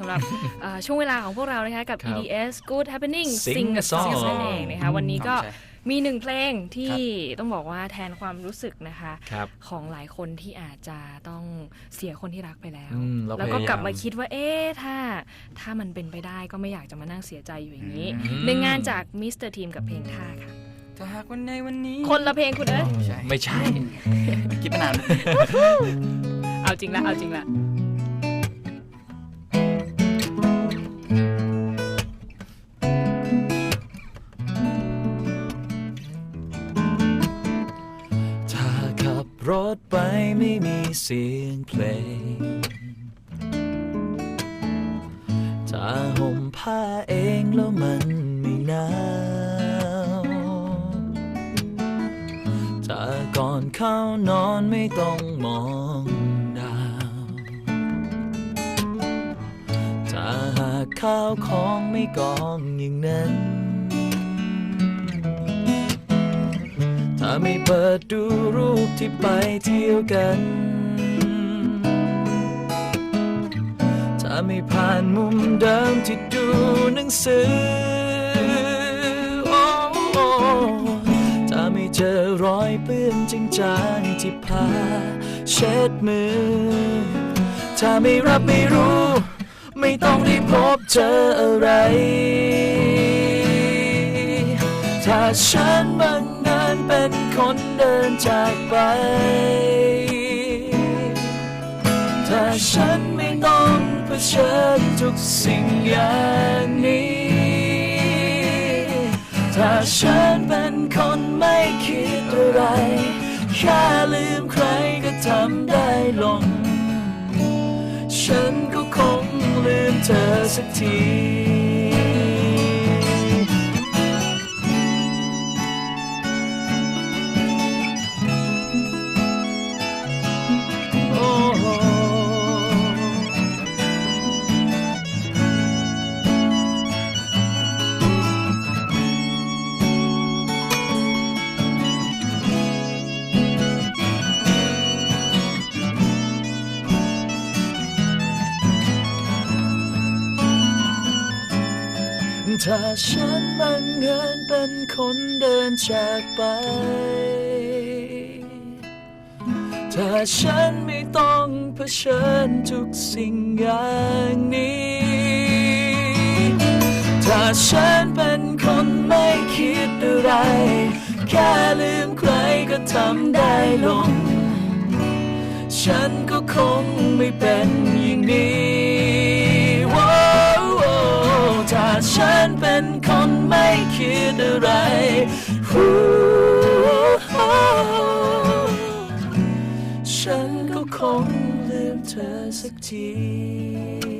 สำหรับเอ่อช่วงเวลาของพวกเรานะคะกับครับ EDS Good Happening Sing Sing a a Song Song นั่นเองนะคะวันนี้ก็ใช่มีหนึ่งเพลงที่ต้องบอกว่าแทนความรู้สึกนะคะครับของหลายคนที่อาจจะต้องเสียคนที่รักไปแล้วอืมเราแล้วก็พยายามกลับมาคิดว่าเอ๊ะถ้าถ้ามันเป็นไปได้ก็ไม่อยากจะมานั่งเสียใจอยู่อย่างนี้อืมหนึ่งงานจากมิสเตอร์ทีมกับเพลงท่าค่ะถ้าหากวันในวันนี้ คนละเพลงคุณเอ้ยใช่ไม่ใช่ คิดมานานเอาจริงละเอาจริงละ รถไปไม่มีเสียงเพลงถ้าห่มผ้าเองแล้วมันไม่หนาวถ้าก่อนเข้านอนไม่ต้องมองดาวถ้าหากข้าวของไม่กองอย่างนั้น ไม่เปิดดูรูปที่ไปเที่ยวกัน ถ้าไม่ผ่านมุมเดิมที่ดูหนังสือโอ้ถ้าไม่เจอรอยเปื้อนจางๆที่ผ้าเช็ดมือ ถ้าไม่รับไม่รู้ ไม่ต้องได้พบเจออะไร ถ้าฉันบัง เอิญเป็นคนเดินจากไป ถ้าฉันไม่ต้องเผชิญทุกสิ่งอย่างนี้ ถ้าฉันเป็นคนไม่คิดอะไร แค่ลืมใครก็ทำได้ลง ฉันก็คงลืมเธอสักที ถ้าฉันบังเอิญเป็นคนเดินจากไป ถ้าฉันไม่ต้องเผชิญทุกสิ่งอย่างนี้ ถ้าฉันเป็นคนไม่คิดอะไร แค่ลืมใครก็ทำได้ลง ฉันก็คงไม่เป็นอย่างนี้ ฉันเป็นคนไม่คิดอะไรฮู้ฉันก็คงลืมเธอสักที